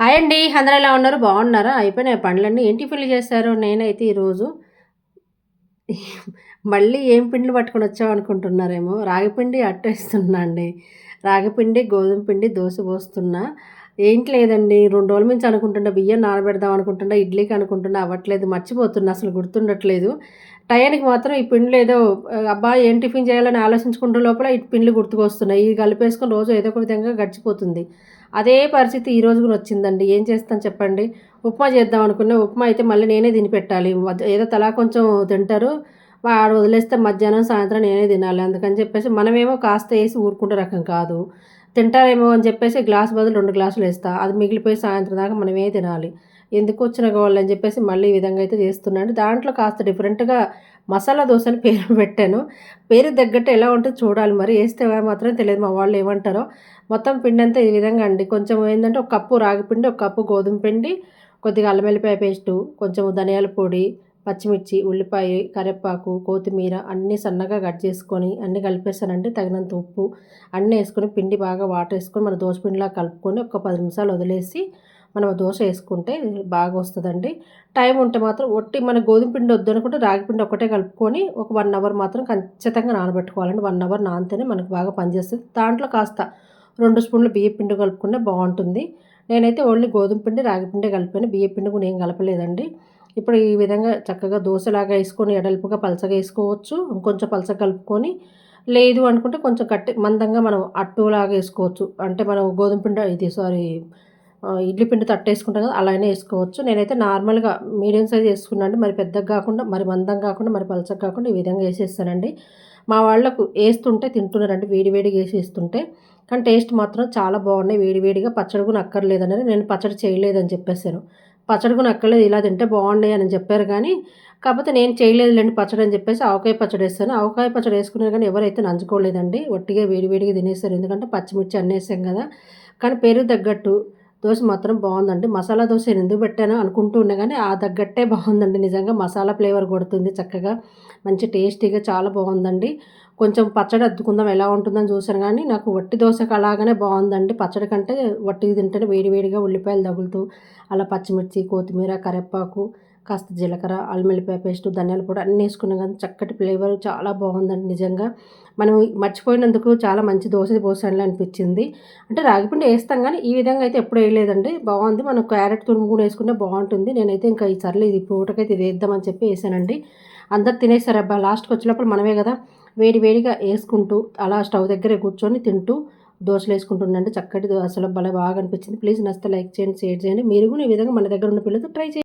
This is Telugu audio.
హాయ్ అండి అందరూ ఎలా ఉన్నారు? బాగున్నారా? అయిపోయినాయి పనులన్నీ ఏంటి టిఫిన్లు చేశారు? నేనైతే ఈరోజు మళ్ళీ ఏం పిండిలు పట్టుకొని వచ్చావు అనుకుంటున్నారేమో. రాగిపిండి అట్టేస్తున్నా అండి. రాగిపిండి గోధుమ పిండి దోశ పోస్తున్నా. ఏంటి లేదండి రెండు రోజుల నుంచి అనుకుంటున్నా బియ్యం నానబెడదాం అనుకుంటున్నా ఇడ్లీకి అనుకుంటున్నా అవ్వట్లేదు మర్చిపోతున్నా అసలు గుర్తుండట్లేదు. టయానికి మాత్రం ఈ పిండిలు ఏదో అబ్బా ఏం టిఫిన్ చేయాలని ఆలోచించుకుంటున్న లోపల ఈ పిండ్లు గుర్తుకొస్తున్నాయి. ఇది కలిపేసుకొని రోజు ఏదో ఒక విధంగా గడిచిపోతుంది. అదే పరిస్థితి ఈ రోజు కూడా వచ్చిందండి. ఏం చేస్తాను చెప్పండి? ఉప్మా చేద్దాం అనుకున్నా ఉప్మా అయితే మళ్ళీ నేనే తిని పెట్టాలి. ఏదో తలా కొంచెం తింటారు. వాడు వదిలేస్తే మధ్యాహ్నం సాయంత్రం నేనే తినాలి. అందుకని చెప్పేసి మనమేమో కాస్త వేసి ఊరుకుంటే రకం కాదు. తింటారేమో అని చెప్పేసి గ్లాస్ బదులు రెండు గ్లాసులు వేస్తా. అది మిగిలిపోయి సాయంత్రం దాకా మనమే తినాలి. ఎందుకు వచ్చిన కావాలని చెప్పేసి మళ్ళీ ఈ విధంగా అయితే చేస్తున్నాను దాంట్లో కాస్త డిఫరెంట్గా మసాలా దోశ అని పేరు పెట్టాను. పేరు తగ్గట్టు ఎలా ఉంటుందో చూడాలి మరి. వేస్తే మాత్రం తెలియదు మా వాళ్ళు ఏమంటారో. మొత్తం పిండి అంతా ఈ విధంగా అండి. కొంచెం ఏంటంటే ఒక కప్పు రాగి పిండి ఒక కప్పు గోధుమ పిండి కొద్దిగా అల్లమెల్లిపాయ పేస్టు కొంచెం ధనియాల పొడి పచ్చిమిర్చి ఉల్లిపాయ కరివేపాకు కొత్తిమీర అన్నీ సన్నగా కట్ చేసుకొని అన్నీ కలిపేసానండి తగినంత ఉప్పు అన్నీ వేసుకొని పిండి బాగా వాటర్ వేసుకొని మన దోశ పిండిలా కలుపుకొని ఒక పది నిమిషాలు వదిలేసి మనం దోశ వేసుకుంటే బాగా వస్తుందండి. టైం ఉంటే మాత్రం ఒట్టి మన గోధుమ పిండి వద్దు అనుకుంటే రాగి పిండి ఒకటే కలుపుకొని ఒక వన్ అవర్ మాత్రం ఖచ్చితంగా నానబెట్టుకోవాలండి. వన్ అవర్ నానితేనే మనకు బాగా పనిచేస్తుంది. దాంట్లో కాస్త రెండు స్పూన్లు బియ్య పిండి కలుపుకుంటే బాగుంటుంది. నేనైతే ఓన్లీ గోధుమ పిండి రాగి పిండి కలిపాను. బియ్య పిండి కూడా ఏం కలపలేదండి. ఇప్పుడు ఈ విధంగా చక్కగా దోశలాగా వేసుకొని ఎడల్పుగా పలసగా వేసుకోవచ్చు. ఇంకొంచెం పలస కలుపుకొని లేదు అనుకుంటే కొంచెం కట్టి మందంగా మనం అట్టులాగా వేసుకోవచ్చు. అంటే మనం గోధుమ పిండి ఇది సారీ ఇడ్లీ పిండి తట్టేసుకుంటాం కదా అలానే వేసుకోవచ్చు. నేనైతే నార్మల్గా మీడియం సైజ్ వేసుకున్నాను మరి పెద్దగా కాకుండా మరి మందం కాకుండా మరి పలచగా కాకుండా ఈ విధంగా వేసేస్తానండి. మా వాళ్ళకు వేస్తుంటే తింటున్నారండి వేడి వేడిగా వేసేస్తుంటే కానీ టేస్ట్ మాత్రం చాలా బాగున్నాయి. వేడివేడిగా పచ్చడి కూడా అక్కర్లేదనేది నేను పచ్చడి చేయలేదని చెప్పేశాను. పచ్చడి కూడా అక్కర్లేదు ఇలా తింటే బాగున్నాయి అని చెప్పారు కానీ కాకపోతే నేను చేయలేదులేండి పచ్చడి అని చెప్పేసి ఆవకాయ పచ్చడి వేస్తాను. ఆవకాయ పచ్చడి వేసుకున్నారు కానీ ఎవరైతే నంచుకోలేదండి ఒట్టిగా వేడివేడిగా తినేస్తారు. ఎందుకంటే పచ్చిమిర్చి అన్నేసాం కదా. కానీ పెరుగు తగ్గట్టు దోశ మాత్రం బాగుందండి. మసాలా దోశ ఎందుకు పెట్టాను అనుకుంటూ ఉన్నా కానీ ఆ తగ్గట్టే బాగుందండి. నిజంగా మసాలా ఫ్లేవర్ కొడుతుంది చక్కగా. మంచి టేస్టీగా చాలా బాగుందండి. కొంచెం పచ్చడి అద్దుకుందాం ఎలా ఉంటుందని చూసాను కానీ నాకు వట్టి దోశకు అలాగనే బాగుందండి. పచ్చడి కంటే వట్టి తింటేనే వేడివేడిగా ఉల్లిపాయలు తగులుతూ అలా పచ్చిమిర్చి కొత్తిమీర కరివేపాకు కాస్త జీలకర్ర అల్లిమిల్లిపాయ పేస్ట్ ధనియాల పొడి అన్నీ వేసుకున్నాం కానీ చక్కటి ఫ్లేవర్ చాలా బాగుందండి నిజంగా. మనం మర్చిపోయినందుకు చాలా మంచి దోశ పోసానులే అనిపించింది. అంటే రాగిపిండి వేస్తాం కానీ ఈ విధంగా అయితే ఎప్పుడు వేయలేదండి. బాగుంది. మనం క్యారెట్ తురుము కూడా వేసుకుంటే బాగుంటుంది. నేనైతే ఇంకా ఈ సర్లే ఇది పూటకైతే ఇది వేద్దామని చెప్పి వేసానండి. అందరు తినేసారు. అబ్బా లాస్ట్కి వచ్చినప్పుడు మనమే కదా వేడి వేడిగా వేసుకుంటూ అలా స్టవ్ దగ్గరే కూర్చొని తింటూ దోశలు వేసుకుంటుండండి. చక్కటి అసలు భలే బాగా అనిపించింది. ప్లీజ్ నచ్చితే లైక్ చేయండి షేర్ చేయండి. మీరు కూడా ఈ విధంగా మన దగ్గర ఉన్న పిల్లలతో ట్రై చేయండి.